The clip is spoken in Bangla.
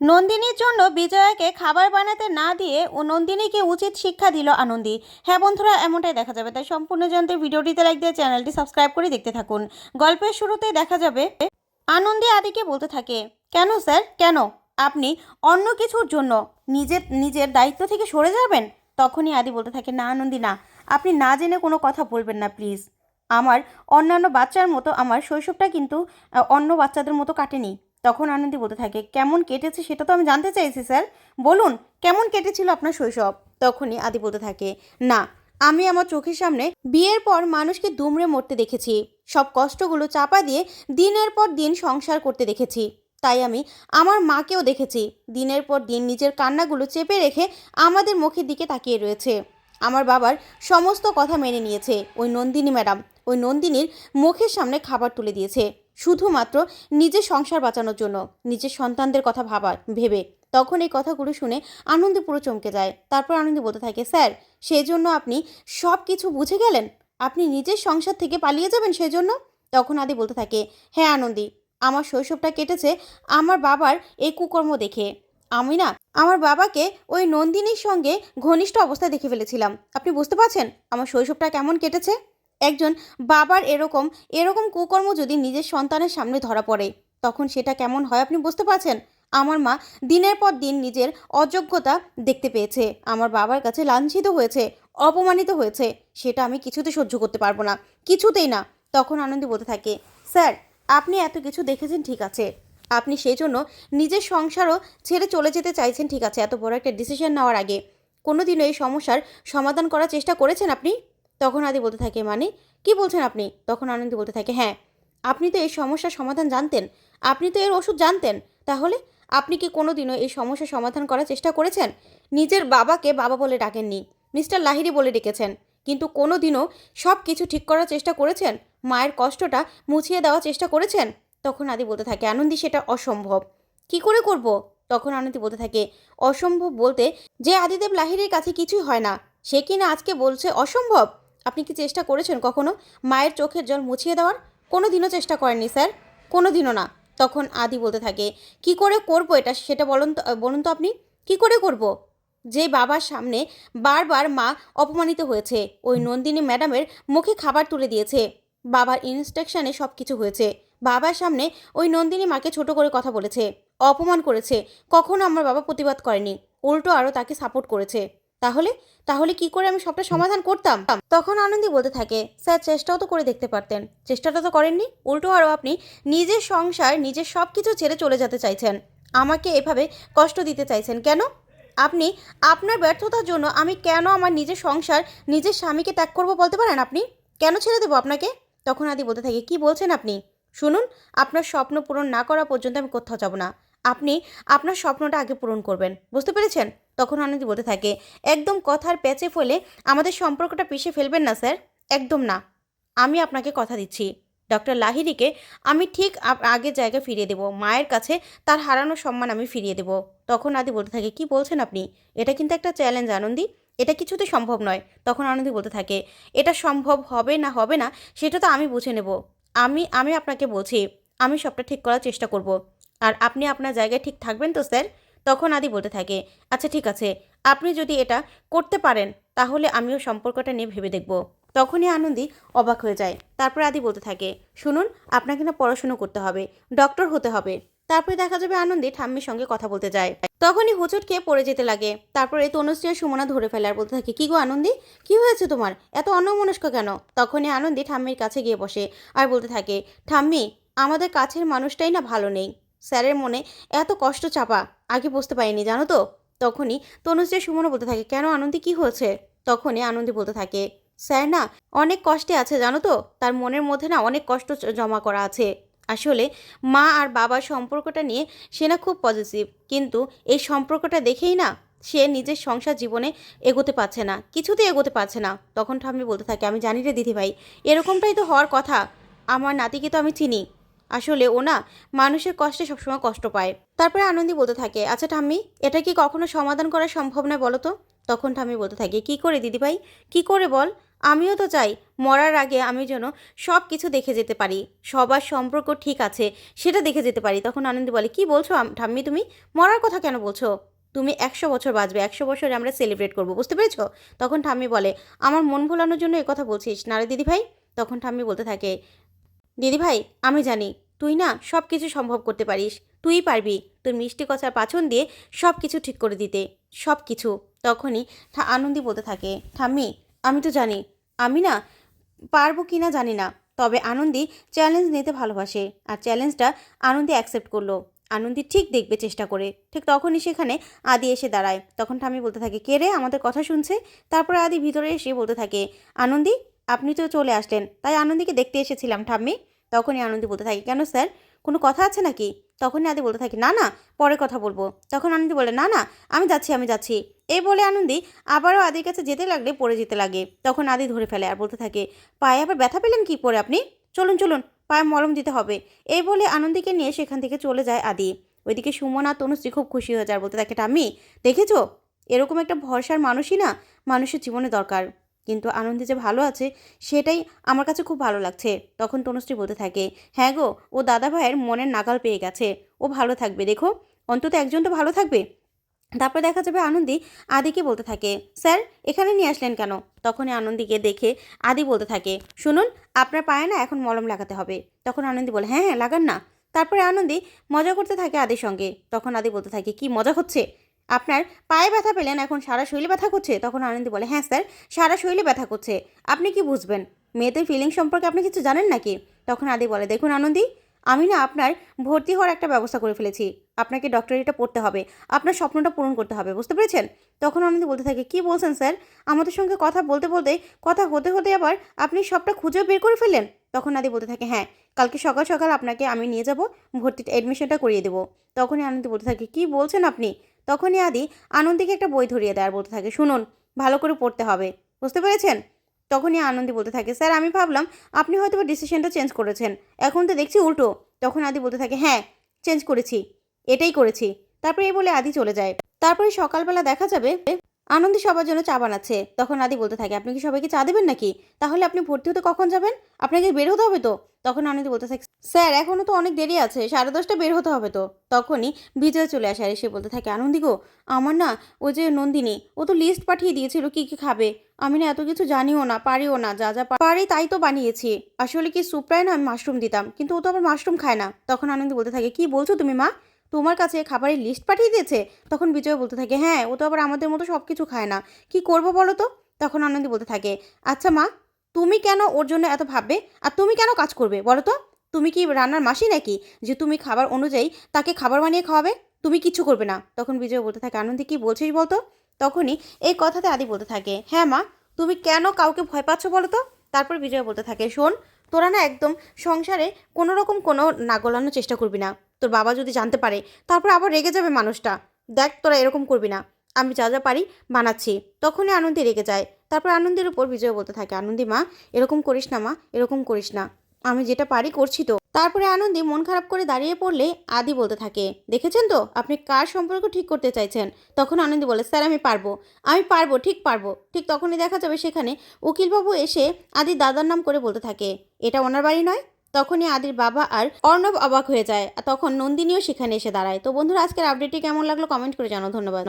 নন্দিনীর জন্য বিজয়াকে খাবার বানাতে না দিয়ে ও নন্দিনীকে উচিত শিক্ষা দিল আনন্দী। হ্যাঁ বন্ধুরা, এমনটাই দেখা যাবে। তাই সম্পূর্ণ জানতে ভিডিওটিতে লাইক দিয়ে চ্যানেলটি সাবস্ক্রাইব করে দেখতে থাকুন। গল্পের শুরুতে দেখা যাবে, আনন্দী আদিকে বলতে থাকে, কেন স্যার? কেন? আপনি অন্য কিছুর জন্য নিজের নিজের দায়িত্ব থেকে সরে যাবেন? তখনই আদি বলতে থাকে, না আনন্দী, না। আপনি না জেনে কোনো কথা বলবেন না প্লিজ আমার অন্যান্য বাচ্চার মতো আমার শৈশবটা কিন্তু অন্য বাচ্চাদের মতো কাটেনি। তখন আনন্দী বলতে থাকে, কেমন কেটেছে সেটা তো আমি জানতে চাইছি, স্যার। বলুন, কেমন কেটেছিল আপনার শৈশব? তখনই আদি বলতে থাকে, না, আমি আমার চোখের সামনে বিয়ের পর মানুষকে দুমড়ে মরতে দেখেছি। সব কষ্টগুলো চাপা দিয়ে দিনের পর দিন সংসার করতে দেখেছি। তাই আমি আমার মাকেও দেখেছি। দিনের পর দিন নিজের কান্নাগুলো চেপে রেখে আমাদের মুখের দিকে তাকিয়ে রয়েছে। আমার বাবার সমস্ত কথা মেনে নিয়েছে। ওই নন্দিনী ম্যাডাম, ওই নন্দিনীর মুখের সামনে খাবার তুলে দিয়েছে। শুধুমাত্র নিজের সংসার বাঁচানোর জন্য, নিজের সন্তানদের কথা ভাবা ভেবে। তখন এই কথাগুলো শুনে আনন্দে পুরো চমকে যায়। তারপর আনন্দে বলতে থাকে, স্যার সেই জন্য আপনি সব কিছু বুঝে গেলেন? আপনি নিজের সংসার থেকে পালিয়ে যাবেন সেই জন্য তখন আদি বলতে থাকে হ্যাঁ আনন্দী, আমার শৈশবটা কেটেছে আমার বাবার এই কুকর্ম দেখে। আমি না, আমার বাবাকে ওই নন্দিনীর সঙ্গে ঘনিষ্ঠ অবস্থায় দেখে ফেলেছিলাম। আপনি বুঝতে পারছেন আমার শৈশবটা কেমন কেটেছে? একজন বাবার এরকম এরকম কুকর্ম যদি নিজের সন্তানের সামনে ধরা পড়ে, তখন সেটা কেমন হয় আপনি বুঝতে পারছেন? আমার মা দিনের পর দিন নিজের অযোগ্যতা দেখতে পেয়েছে, আমার বাবার কাছে লাঞ্ছিত হয়েছে, অপমানিত হয়েছে, সেটা আমি কিছুতে সহ্য করতে পারব না, কিছুতেই না। তখন আনন্দী বলতে থাকে, স্যার, আপনি এত কিছু দেখেছেন ঠিক আছে, আপনি সেই জন্য নিজের সংসারও ছেড়ে চলে যেতে চাইছেন ঠিক আছে, এত বড় একটা ডিসিশন নেওয়ার আগে। কোনোদিনও এই সমস্যার সমাধান করার চেষ্টা করেছেন আপনি? তখন আদি বলতে থাকে মানে? কি বলছেন আপনি? তখন আনন্দি বলতে থাকে হ্যাঁ আপনি তো এই সমস্যার সমাধান জানতেন। আপনি তো এর ওষুধ জানতেন। তাহলে আপনি কি কোনোদিনও এই সমস্যার সমাধান করার চেষ্টা করেছেন? নিজের বাবাকে বাবা বলে ডাকেননি, মিস্টার লাহিরি বলে ডেকেছেন, কিন্তু কোনোদিনও সব কিছু ঠিক করার চেষ্টা করেছেন? মায়ের কষ্টটা মুছিয়ে দেওয়ার চেষ্টা করেছেন? তখন আদি বলতে থাকে, আনন্দি, সেটা অসম্ভব। কি করে করব? তখন আনন্দি বলতে থাকে, অসম্ভব বলতে যে আদিদেব লাহিরির কাছে কিছুই হয় না। সে কি না আজকে বলছে অসম্ভব? আপনি কি চেষ্টা করেছেন কখনো মায়ের চোখের জল মুছিয়ে দেওয়ার? কোনো দিনও চেষ্টা করেননি, স্যার। কোনো দিনও না। তখন আদি বলতে থাকে, কি করে করব এটা? সেটা বলুন তো বলুন তো আপনি। কি করে করব? যে বাবার সামনে বারবার মা অপমানিত হয়েছে, ওই নন্দিনী ম্যাডামের মুখে খাবার তুলে দিয়েছে, বাবার ইনস্ট্রাকশনে সব কিছু হয়েছে, বাবার সামনে ওই নন্দিনী মাকে ছোট করে কথা বলেছে, অপমান করেছে, কখনো আমার বাবা প্রতিবাদ করেনি, উল্টো আরও তাকে সাপোর্ট করেছে। তাহলে তাহলে কি করে আমি সবটা সমাধান করতাম? তখন আনন্দি বলতে থাকে, স্যার, চেষ্টাও তো করে দেখতে পারতেন। চেষ্টাটা তো করেননি। উল্টো আরও আপনি নিজের সংসার, নিজের সব কিছু ছেড়ে চলে যেতে চাইছেন। আমাকে এভাবে কষ্ট দিতে চাইছেন কেন? আপনি, আপনার ব্যর্থতার জন্য আমি কেন আমার নিজের সংসার, নিজের স্বামীকে ত্যাগ করব বলতে পারেন আপনি? কেন ছেড়ে দেবো আপনাকে? তখন আদি বলতে থাকে, কি বলছেন আপনি? শুনুন, আপনার স্বপ্ন পূরণ না করা পর্যন্ত আমি কোথাও যাব না। আপনি আপনার স্বপ্নটা আগে পূরণ করবেন, বুঝতে পেরেছেন? তখন আনন্দি বলতে থাকে, একদম কথার প্যাচে ফেলে আমাদের সম্পর্কটা পিষে ফেলবেন না, স্যার? একদম না, আমি আপনাকে কথা দিচ্ছি। ডক্টর লাহিরিকে আমি ঠিক আগের জায়গায় ফিরিয়ে দেব, মায়ের কাছে তার হারানো সম্মান আমি ফিরিয়ে দেব। তখন আদি বলতে থাকে, কি বলছেন আপনি? এটা কিন্তু একটা চ্যালেঞ্জ আনন্দী। এটা কিছুতে সম্ভব নয়। তখন আনন্দি বলতে থাকে, এটা সম্ভব হবে না হবে না, সেটা তো আমি বুঝে নেব। আমি আমি আপনাকে বলছি, আমি সবটা ঠিক করার চেষ্টা করব। আর আপনি আপনার জায়গায় ঠিক থাকবেন তো, স্যার? তখন আদি বলতে থাকে আচ্ছা ঠিক আছে। আপনি যদি এটা করতে পারেন, তাহলে আমিও সম্পর্কটা নিয়ে ভেবে দেখব। তখনই আনন্দি অবাক হয়ে যায়। তারপর আদি বলতে থাকে, শুনুন, আপনাকে না পড়াশুনো করতে হবে, ডক্টর হতে হবে। তারপরে দেখা যাবে আনন্দী ঠাম্মির সঙ্গে কথা বলতে যায়। তখনই হোঁচট খেয়ে পড়ে যেতে লাগে। তারপরে তনুশ্রী আর সুমনা ধরে ফেলে আর বলতে থাকে, কি গো আনন্দি? কি হয়েছে তোমার? এত অন্যমনস্ক কেন? তখনই আনন্দি ঠাম্মির কাছে গিয়ে বসে আর বলতে থাকে, ঠাম্মি, আমাদের কাছের মানুষটাই না ভালো নেই। স্যারের মনে এত কষ্ট চাপা, আগে বুঝতে পারিনি, জানো তো? তখনই তনুশ্রী সুমনও বলতে থাকে, কেন আনন্দি কি হয়েছে? তখনই আনন্দি বলতে থাকে, স্যার না, অনেক কষ্টে আছে, জানো তো? তার মনের মধ্যে না অনেক কষ্ট জমা করা আছে। আসলে মা আর বাবার সম্পর্কটা নিয়ে সে না খুব পজিটিভ কিন্তু এই সম্পর্কটা দেখেই না সে নিজের সংসার জীবনে এগোতে পারছে না, কিছুতেই এগোতে পারছে না। তখন ঠাম্মি বলতে থাকে, আমি জানি রে দিদিভাই, এরকমটাই তো হওয়ার কথা। আমার নাতিকে তো আমি চিনি আসলে ও না মানুষের কষ্টে সবসময় কষ্ট পায়। তারপরে আনন্দি বলতে থাকে আচ্ছা ঠাম্মি, এটা কি কখনো সমাধান করা সম্ভব নয় বলো তো? তখন ঠাম্মি বলতে থাকে, কি করে দিদিভাই? কি করে বল? আমিও তো চাই, মরার আগে আমি যেন সব কিছু দেখে যেতে পারি, সবার সম্পর্ক ঠিক আছে সেটা দেখে যেতে পারি। তখন আনন্দী বলে, কি বলছো ঠাম্মি তুমি? মরার কথা কেন বলছো? তুমি একশো বছর বাঁচবে, একশো বছরে আমরা সেলিব্রেট করব, বুঝতে পেরেছ? তখন ঠাম্মি বলে, আমার মন ভোলানোর জন্য কথা বলছিস, না রে দিদি ভাই তখন ঠাম্মি বলতে থাকে দিদি ভাই আমি জানি। তুই না সব কিছু সম্ভব করতে পারিস। তুই পারবি তোর মিষ্টি কথার পাছন দিয়ে সব কিছু ঠিক করে দিতে। সব কিছু তখনই আনন্দি বলতে থাকে, ঠাম্মি, আমি তো জানি। আমি না পারব কি না জানি না। তবে আনন্দি চ্যালেঞ্জ নিতে ভালোবাসে। আর চ্যালেঞ্জটা আনন্দি অ্যাকসেপ্ট করল। আনন্দী ঠিক দেখবে চেষ্টা করে। ঠিক তখনই সেখানে আদি এসে দাঁড়ায়। তখন ঠাম্মি বলতে থাকে, কে রে? আমাদের কথা শুনছে? তারপরে আদি ভিতরে এসে বলতে থাকে, আনন্দি, আপনি তো চলে আসলেন। তাই আনন্দিকে দেখতে এসেছিলাম, ঠাম্মি। তখনই আনন্দি বলতে থাকে, কেন স্যার? কোনো কথা আছে নাকি? তখনই আদি বলতে থাকে, না না, পরে কথা বলব। তখন আনন্দি বলে, না না, আমি যাচ্ছি আমি যাচ্ছি। এই বলে আনন্দি আবারও আদির কাছে যেতে লাগলে, পড়ে যেতে লাগে। তখন আদি ধরে ফেলে আর বলতে থাকে, পায়ে আবার ব্যথা পেলেন কি পরে আপনি? চলুন চলুন, পায়ে মলম দিতে হবে। এই বলে আনন্দিকে নিয়ে সেখান থেকে চলে যায় আদি। ওইদিকে সুমন আর তনুশ্রী খুব খুশি হয়ে যায় আর বলতে থাকে টামি দেখেছ? এরকম একটা ভরসার মানুষই না মানুষের জীবনে দরকার। কিন্তু আনন্দি যে ভালো আছে, সেটাই আমার কাছে খুব ভালো লাগছে। তখন তনুশ্রী বলতে থাকে হ্যাঁ গো, ও দাদা ভাইয়ের মনের নাগাল পেয়ে গেছে। ও ভালো থাকবে, দেখো। অন্তত একজন তো ভালো থাকবে। তারপরে দেখা যাবে আনন্দি আদিকে বলতে থাকে, স্যার, এখানে নিয়ে আসলেন কেন? তখনই আনন্দিকে দেখে আদি বলতে থাকে, শুনুন, আপনার পায়ে না এখন মলম লাগাতে হবে। তখন আনন্দি বলে হ্যাঁ হ্যাঁ লাগান না। তারপরে আনন্দি মজা করতে থাকে আদির সঙ্গে। তখন আদি বলতে থাকে, কি মজা হচ্ছে? আপনার পায়ে ব্যথা পেলেন, এখন সারা শরীরে ব্যথা করছে? তখন আনন্দি বলে হ্যাঁ স্যার, সারা শরীরে ব্যথা করছে। আপনি কি বুঝবেন? মেয়েদের ফিলিং সম্পর্কে আপনি কিছু জানেন নাকি? তখন আদি বলে, দেখুন আনন্দি, আমি না আপনার ভর্তি হওয়ার একটা ব্যবস্থা করে ফেলেছি। আপনাকে ডক্টরিটা পড়তে হবে। আপনার স্বপ্নটা পূরণ করতে হবে। বুঝতে পেরেছেন? তখন আনন্দি বলতে থাকে, কি বলছেন স্যার? আমাদের সঙ্গে কথা বলতে বলতে, কথা হতে হতে আবার আপনি সবটা খুঁজে বের করে ফেললেন? তখন আদি বলতে থাকে হ্যাঁ কালকে সকাল সকাল আপনাকে আমি নিয়ে যাব ভর্তিটা অ্যাডমিশনটা করিয়ে দেবো। তখনই আনন্দি বলতে থাকে, কি বলছেন আপনি? তখনই আদি আনন্দীকে একটা বই ধরিয়ে দেয় আর বলতে থাকে, শুনুন, ভালো করে পড়তে হবে। বুঝতে পেরেছেন? তখনই আনন্দি বলতে থাকে, স্যার, আমি ভাবলাম আপনি হয়তো ডিসিশনটা চেঞ্জ করেছেন। এখন তো দেখছি উল্টো। তখন আদি বলতে থাকে হ্যাঁ চেঞ্জ করেছি, এটাই করেছি। তারপরে এই বলে আদি চলে যায়। তারপরে সকালবেলা দেখা যাবে আনন্দি সবার জন্য চা বানাচ্ছে। তখন আদি বলতে থাকে, আপনি কি সবাইকে চা দেবেন নাকি? তাহলে আপনি ভর্তি হতে কখন যাবেন? আপনাকে বের হতে হবে তো? তখন আনন্দি বলতে থাকে, স্যার এখনও তো অনেক দেরি আছে, সাড়ে দশটা বের হতে হবে তো? তখনই বিজয় চলে আসে আর এসে বলতে থাকে, আনন্দি গো, আমার না ওই যে নন্দিনী, ও তো লিস্ট পাঠিয়ে দিয়েছিল কি কি খাবে। আমি না এত কিছু জানিও না, পারিও না, যা যা পারি, তাই তো বানিয়েছি। আসলে কি সুপ্রায় না আমি মাশরুম দিতাম, কিন্তু ও তো আবার মাশরুম খায় না। তখন আনন্দি বলতে থাকে, কি বলছো তুমি মা? তোমার কাছে খাবারের লিস্ট পাঠিয়ে দিয়েছে? তখন বিজয় বলতে থাকে হ্যাঁ ও তো আবার আমাদের মতো সব কিছু খায় না। কি করব বলো তো? তখন আনন্দি বলতে থাকে আচ্ছা মা, তুমি কেন ওর জন্য এত ভাববে? আর তুমি কেন কাজ করবে? বলো তো? তুমি কি রান্নার মাসি নাকি? যে তুমি খাবার অনুযায়ী তাকে খাবার বানিয়ে খাওয়াবে? তুমি কিছু করবে না। তখন বিজয় বলতে থাকে, আনন্দি কি বলছিস বলতো? তখনই এই কথাতে আদি বলতে থাকে হ্যাঁ মা, তুমি কেন কাউকে ভয় পাচ্ছ বলো তো? তারপর বিজয় বলতে থাকে, শোন, তোরা না একদম সংসারে কোনো রকম কোনো না গলানোর চেষ্টা করবি না। তোর বাবা যদি জানতে পারে, তারপর আবার রেগে যাবে মানুষটা। দেখ তোরা এরকম করবি না। আমি যা যা পারি বানাচ্ছি। তখনই আনন্দি রেগে যায়। তারপর আনন্দের উপর বিজয় বলতে থাকে, আনন্দি মা, এরকম করিস না মা, এরকম করিস না। আমি যেটা পারি করছি তো। তারপরে আনন্দি মন খারাপ করে দাঁড়িয়ে পড়লে আদি বলতে থাকে, দেখেছেন তো? আপনি কার সম্পর্ক ঠিক করতে চাইছেন? তখন আনন্দি বলে, স্যার, আমি পারব। আমি পারব, ঠিক পারব। ঠিক তখনই দেখা যাবে সেখানে উকিলবাবু এসে আদি দাদার নাম করে বলতে থাকে, এটা ওনার বাড়ি নয়? তখনই আদির বাবা আর অর্ণব অবাক হয়ে যায়। তখন নন্দিনীও সেখানে এসে দাঁড়ায়। তো বন্ধুরা, আজকের আপডেটটি কেমন লাগল? কমেন্ট করে জানো ধন্যবাদ।